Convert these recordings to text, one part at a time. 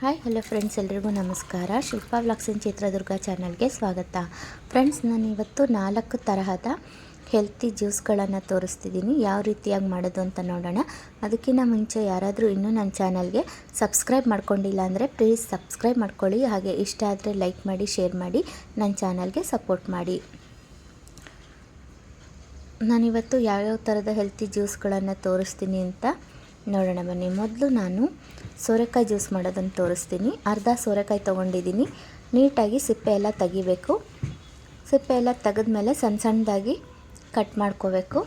Hi hello friends ಎಲ್ರಿಗೂ ನಮಸ್ಕಾರ. Shilpa vlogs ಇನ್ ಚಿತ್ರದುರ್ಗ ಚಾನಲ್ಗೆ ಸ್ವಾಗತ. ಫ್ರೆಂಡ್ಸ್ ನಾನು ಇವತ್ತು ನಾಲ್ಕು ತರಹದ ಹೆಲ್ತಿ ಜ್ಯೂಸ್ಗಳನ್ನು ತೋರಿಸ್ತಿದ್ದೀನಿ ಯಾವ ರೀತಿಯಾಗಿ ಮಾಡೋದು ಅಂತ ನೋಡೋಣ. ಅದಕ್ಕಿಂತ ಮುಂಚೆ ಯಾರಾದರೂ ಇನ್ನೂ ನನ್ನ ಚಾನಲ್ಗೆ ಸಬ್ಸ್ಕ್ರೈಬ್ ಮಾಡ್ಕೊಂಡಿಲ್ಲ ಅಂದರೆ ಪ್ಲೀಸ್ ಸಬ್ಸ್ಕ್ರೈಬ್ ಮಾಡ್ಕೊಳ್ಳಿ. ಹಾಗೆ ಇಷ್ಟ ಆದರೆ ಲೈಕ್ ಮಾಡಿ ಶೇರ್ ಮಾಡಿ ನನ್ನ ಚಾನಲ್ಗೆ ಸಪೋರ್ಟ್ ಮಾಡಿ. ನಾನಿವತ್ತು ಯಾವ್ಯಾವ ಥರದ ಹೆಲ್ತಿ ಜ್ಯೂಸ್ಗಳನ್ನು ತೋರಿಸ್ತೀನಿ ಅಂತ ನೋಡೋಣ. ಬನ್ನಿ, ಮೊದಲು ನಾನು ಸೋರೆಕಾಯಿ ಜ್ಯೂಸ್ ಮಾಡೋದನ್ನು ತೋರಿಸ್ತೀನಿ. ಅರ್ಧ ಸೋರೆಕಾಯಿ ತೊಗೊಂಡಿದ್ದೀನಿ. ನೀಟಾಗಿ ಸಿಪ್ಪೆ ಎಲ್ಲ ತೆಗಿಬೇಕು. ಸಿಪ್ಪೆ ಎಲ್ಲ ತೆಗೆದ್ಮೇಲೆ ಸಣ್ಣ ಸಣ್ಣದಾಗಿ ಕಟ್ ಮಾಡ್ಕೋಬೇಕು.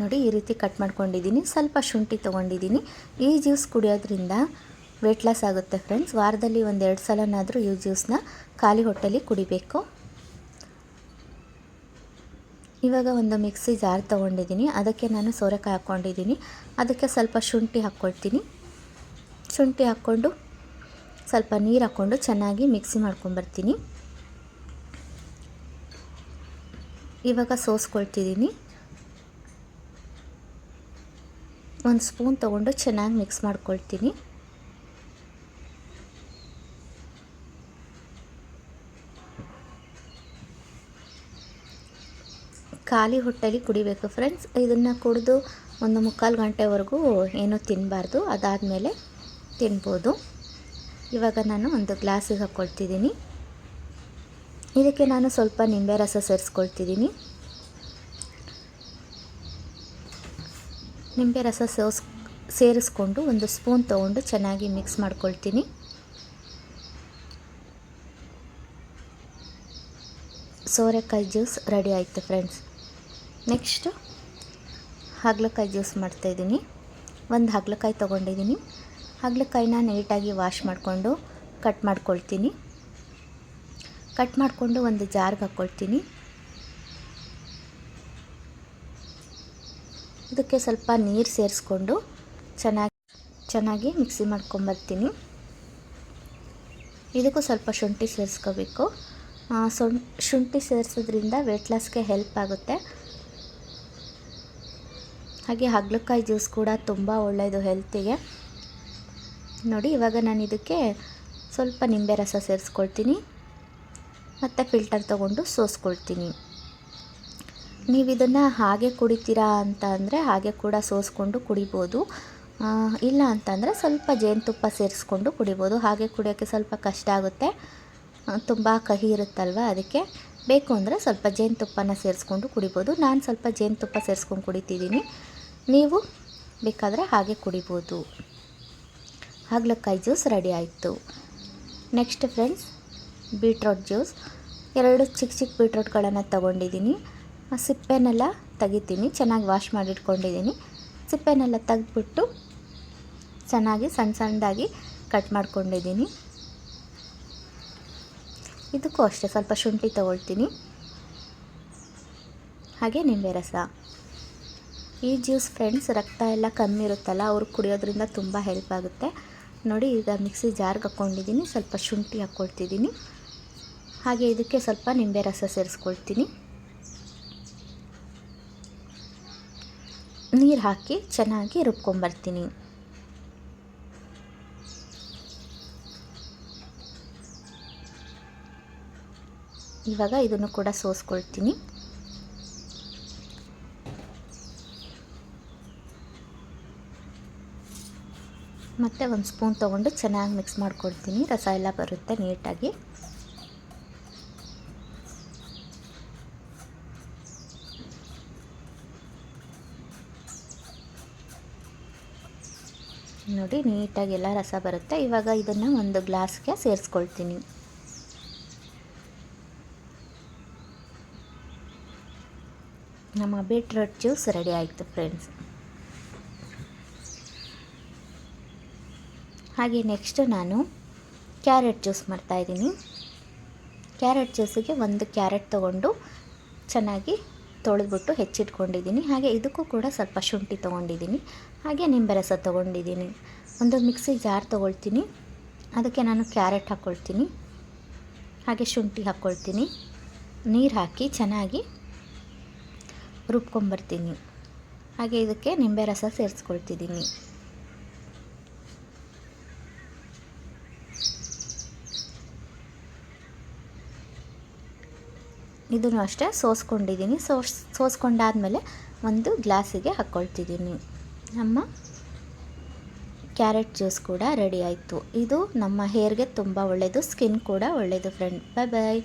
ನೋಡಿ, ಈ ರೀತಿ ಕಟ್ ಮಾಡ್ಕೊಂಡಿದ್ದೀನಿ. ಸ್ವಲ್ಪ ಶುಂಠಿ ತೊಗೊಂಡಿದ್ದೀನಿ. ಈ ಜ್ಯೂಸ್ ಕುಡಿಯೋದ್ರಿಂದ ವೆಯ್ಟ್ ಲಾಸ್ ಆಗುತ್ತೆ ಫ್ರೆಂಡ್ಸ್. ವಾರದಲ್ಲಿ ಒಂದೆರಡು ಸಲನಾದರೂ ಈ ಜ್ಯೂಸನ್ನ ಖಾಲಿ ಹೊಟ್ಟೆಲಿ ಕುಡಿಬೇಕು. ಇವಾಗ ಒಂದು ಮಿಕ್ಸಿ ಜಾರ್ ತೊಗೊಂಡಿದ್ದೀನಿ. ಅದಕ್ಕೆ ನಾನು ಸೋರೆಕಾಯಿ ಹಾಕ್ಕೊಂಡಿದ್ದೀನಿ. ಅದಕ್ಕೆ ಸ್ವಲ್ಪ ಶುಂಠಿ ಹಾಕ್ಕೊಳ್ತೀನಿ. ಶುಂಠಿ ಹಾಕ್ಕೊಂಡು ಸ್ವಲ್ಪ ನೀರು ಹಾಕ್ಕೊಂಡು ಚೆನ್ನಾಗಿ ಮಿಕ್ಸಿ ಮಾಡ್ಕೊಂಬರ್ತೀನಿ. ಇವಾಗ ಸೋಸ್ಕೊಳ್ತಿದ್ದೀನಿ. ಒಂದು ಸ್ಪೂನ್ ತೊಗೊಂಡು ಚೆನ್ನಾಗಿ ಮಿಕ್ಸ್ ಮಾಡ್ಕೊಳ್ತೀನಿ. ಖಾಲಿ ಹೊಟ್ಟೆಲಿ ಕುಡಿಬೇಕು ಫ್ರೆಂಡ್ಸ್ ಇದನ್ನು ಕುಡಿದು ಒಂದು ಮುಕ್ಕಾಲು ಗಂಟೆವರೆಗೂ ಏನೂ ತಿನ್ನಬಾರ್ದು ಅದಾದಮೇಲೆ ತಿನ್ಬೋದು. ಇವಾಗ ನಾನು ಒಂದು ಗ್ಲಾಸಿಗೆ ಹಾಕ್ಕೊಳ್ತಿದ್ದೀನಿ ಇದಕ್ಕೆ ನಾನು ಸ್ವಲ್ಪ ನಿಂಬೆ ರಸ ಸೇರಿಸ್ಕೊಳ್ತಿದ್ದೀನಿ. ನಿಂಬೆ ರಸ ಸೋಸ್ ಸೇರಿಸ್ಕೊಂಡು ಒಂದು ಸ್ಪೂನ್ ತೊಗೊಂಡು ಚೆನ್ನಾಗಿ ಮಿಕ್ಸ್ ಮಾಡ್ಕೊಳ್ತೀನಿ. ಸೋರೆಕಾಯಿ ಜ್ಯೂಸ್ ರೆಡಿ ಆಯಿತು ಫ್ರೆಂಡ್ಸ್ ನೆಕ್ಸ್ಟು ಹಾಗಲಕಾಯಿ ಜ್ಯೂಸ್ ಮಾಡ್ತಾಯಿದ್ದೀನಿ. ಒಂದು ಹಾಗಲಕಾಯಿ ತೊಗೊಂಡಿದ್ದೀನಿ. ಹಾಗಲಕಾಯಿನ ನೀಟಾಗಿ ವಾಶ್ ಮಾಡಿಕೊಂಡು ಕಟ್ ಮಾಡ್ಕೊಳ್ತೀನಿ. ಕಟ್ ಮಾಡಿಕೊಂಡು ಒಂದು ಜಾರ್ಗೆ ಹಾಕ್ಕೊಳ್ತೀನಿ. ಇದಕ್ಕೆ ಸ್ವಲ್ಪ ನೀರು ಸೇರಿಸ್ಕೊಂಡು ಚೆನ್ನಾಗಿ ಚೆನ್ನಾಗಿ ಮಿಕ್ಸಿ ಮಾಡ್ಕೊಂಬರ್ತೀನಿ. ಇದಕ್ಕೂ ಸ್ವಲ್ಪ ಶುಂಠಿ ಸೇರಿಸ್ಕೋಬೇಕು. ಸೊಣ್ ಶುಂಠಿ ಸೇರಿಸೋದ್ರಿಂದ ವೆಯ್ಟ್ ಲಾಸ್ಗೆ ಹೆಲ್ಪ್ ಆಗುತ್ತೆ. ಹಾಗೆ ಹಾಗಲಕಾಯಿ ಜ್ಯೂಸ್ ಕೂಡ ತುಂಬ ಒಳ್ಳೆಯದು ಹೆಲ್ತಿಗೆ. ನೋಡಿ, ಇವಾಗ ನಾನು ಇದಕ್ಕೆ ಸ್ವಲ್ಪ ನಿಂಬೆ ರಸ ಸೇರಿಸ್ಕೊಳ್ತೀನಿ. ಮತ್ತು ಫಿಲ್ಟರ್ ತಗೊಂಡು ಸೋಸ್ಕೊಳ್ತೀನಿ. ನೀವು ಇದನ್ನು ಹಾಗೆ ಕುಡಿತೀರಾ ಅಂತ ಅಂದರೆ ಹಾಗೆ ಕೂಡ ಸೋಸ್ಕೊಂಡು ಕುಡಿಬೋದು. ಇಲ್ಲ ಅಂತಂದರೆ ಸ್ವಲ್ಪ ಜೇನುತುಪ್ಪ ಸೇರಿಸ್ಕೊಂಡು ಕುಡಿಬೋದು. ಹಾಗೆ ಕುಡಿಯೋಕ್ಕೆ ಸ್ವಲ್ಪ ಕಷ್ಟ ಆಗುತ್ತೆ. ತುಂಬ ಕಹಿ ಇರುತ್ತಲ್ವ ಅದಕ್ಕೆ. ಬೇಕು ಅಂದರೆ ಸ್ವಲ್ಪ ಜೇನುತುಪ್ಪನ ಸೇರಿಸ್ಕೊಂಡು ಕುಡಿಬೋದು. ನಾನು ಸ್ವಲ್ಪ ಜೇನುತುಪ್ಪ ಸೇರಿಸ್ಕೊಂಡು ಕುಡಿತಿದ್ದೀನಿ. ನೀವು ಬೇಕಾದರೆ ಹಾಗೆ ಕುಡಿಬೋದು. ಹಾಗಲಕಾಯಿ ಜ್ಯೂಸ್ ರೆಡಿ ಆಯಿತು. Next friends, beetroot juice. ಎರಡು ಚಿಕ್ಕ ಚಿಕ್ಕ ಬೀಟ್ರೋಟ್ಗಳನ್ನು ತಗೊಂಡಿದ್ದೀನಿ. ಸಿಪ್ಪೆನೆಲ್ಲ ತೆಗಿತೀನಿ, ಚೆನ್ನಾಗಿ ವಾಶ್ ಮಾಡಿಟ್ಕೊಂಡಿದ್ದೀನಿ. ಸಿಪ್ಪೆನೆಲ್ಲ ತೆಗೆದ್ಬಿಟ್ಟು ಚೆನ್ನಾಗಿ ಸಣ್ಣ ಸಣ್ಣದಾಗಿ ಕಟ್ ಮಾಡ್ಕೊಂಡಿದ್ದೀನಿ. ಇದಕ್ಕೂ ಅಷ್ಟೇ, ಸ್ವಲ್ಪ ಶುಂಠಿ ತಗೊಳ್ತೀನಿ. ಹಾಗೆ ನಿಂಬೆ ರಸ. ಈ ಜ್ಯೂಸ್ ಫ್ರೆಂಡ್ಸ್, ರಕ್ತ ಎಲ್ಲ ಕಮ್ಮಿ ಇರುತ್ತಲ್ಲ, ಅವ್ರು ಕುಡಿಯೋದ್ರಿಂದ ತುಂಬ ಹೆಲ್ಪ್ ಆಗುತ್ತೆ. ನೋಡಿ, ಈಗ ಮಿಕ್ಸಿ ಜಾರ್ಗೆ ಹಾಕ್ಕೊಂಡಿದ್ದೀನಿ, ಸ್ವಲ್ಪ ಶುಂಠಿ ಹಾಕ್ಕೊಳ್ತಿದ್ದೀನಿ. ಹಾಗೆ ಇದಕ್ಕೆ ಸ್ವಲ್ಪ ನಿಂಬೆ ರಸ ಸೇರಿಸ್ಕೊಳ್ತೀನಿ. ನೀರು ಹಾಕಿ ಚೆನ್ನಾಗಿ ರುಬ್ಕೊಂಬರ್ತೀನಿ. ಇವಾಗ ಇದನ್ನು ಕೂಡ ಸೋಸ್ಕೊಳ್ತೀನಿ. ಮತ್ತು ಒಂದು ಸ್ಪೂನ್ ತೊಗೊಂಡು ಚೆನ್ನಾಗಿ ಮಿಕ್ಸ್ ಮಾಡ್ಕೊಡ್ತೀನಿ. ರಸ ಎಲ್ಲ ಬರುತ್ತೆ ನೀಟಾಗಿ. ನೋಡಿ, ನೀಟಾಗಿ ಎಲ್ಲ ರಸ ಬರುತ್ತೆ. ಇವಾಗ ಇದನ್ನು ಒಂದು ಗ್ಲಾಸ್ಗೆ ಸೇರಿಸ್ಕೊಳ್ತೀನಿ. ನಮ್ಮ ಬೀಟ್ರೋಟ್ ಜ್ಯೂಸ್ ರೆಡಿ ಆಯಿತು ಫ್ರೆಂಡ್ಸ್ ಹಾಗೆ ನೆಕ್ಸ್ಟು ನಾನು ಕ್ಯಾರೆಟ್ ಜ್ಯೂಸ್ ಮಾಡ್ತಾಯಿದ್ದೀನಿ ಕ್ಯಾರೆಟ್ ಜ್ಯೂಸಿಗೆ ಒಂದು ಕ್ಯಾರೆಟ್ ತೊಗೊಂಡು ಚೆನ್ನಾಗಿ ತೊಳೆದ್ಬಿಟ್ಟು ಹೆಚ್ಚಿಟ್ಕೊಂಡಿದ್ದೀನಿ. ಹಾಗೆ ಇದಕ್ಕೂ ಕೂಡ ಸ್ವಲ್ಪ ಶುಂಠಿ ತೊಗೊಂಡಿದ್ದೀನಿ. ಹಾಗೆ ನಿಂಬೆ ರಸ ತೊಗೊಂಡಿದ್ದೀನಿ. ಒಂದು ಮಿಕ್ಸಿ ಜಾರ್ ತೊಗೊಳ್ತೀನಿ. ಅದಕ್ಕೆ ನಾನು ಕ್ಯಾರೆಟ್ ಹಾಕ್ಕೊಳ್ತೀನಿ ಹಾಗೆ ಶುಂಠಿ ಹಾಕ್ಕೊಳ್ತೀನಿ ನೀರು ಹಾಕಿ ಚೆನ್ನಾಗಿ ರುಬ್ಕೊಂಬರ್ತೀನಿ ಹಾಗೆ ಇದಕ್ಕೆ ನಿಂಬೆ ರಸ ಸೇರಿಸ್ಕೊಳ್ತಿದ್ದೀನಿ. ಇದನ್ನು ಅಷ್ಟೇ ಸೋಸ್ಕೊಂಡಿದ್ದೀನಿ. ಸೋಸ್, ಸೋಸ್ಕೊಂಡಾದಮೇಲೆ ಒಂದು ಗ್ಲಾಸಿಗೆ ಹಾಕ್ಕೊಳ್ತಿದ್ದೀನಿ ನಮ್ಮ ಕ್ಯಾರೆಟ್ ಜ್ಯೂಸ್ ಕೂಡ ರೆಡಿ ಆಯಿತು. ಇದು ನಮ್ಮ ಹೇರ್ಗೆ ತುಂಬ ಒಳ್ಳೆಯದು ಸ್ಕಿನ್ ಕೂಡ ಒಳ್ಳೆಯದು ಫ್ರೆಂಡ್ ಬಾಯ್ ಬಾಯ್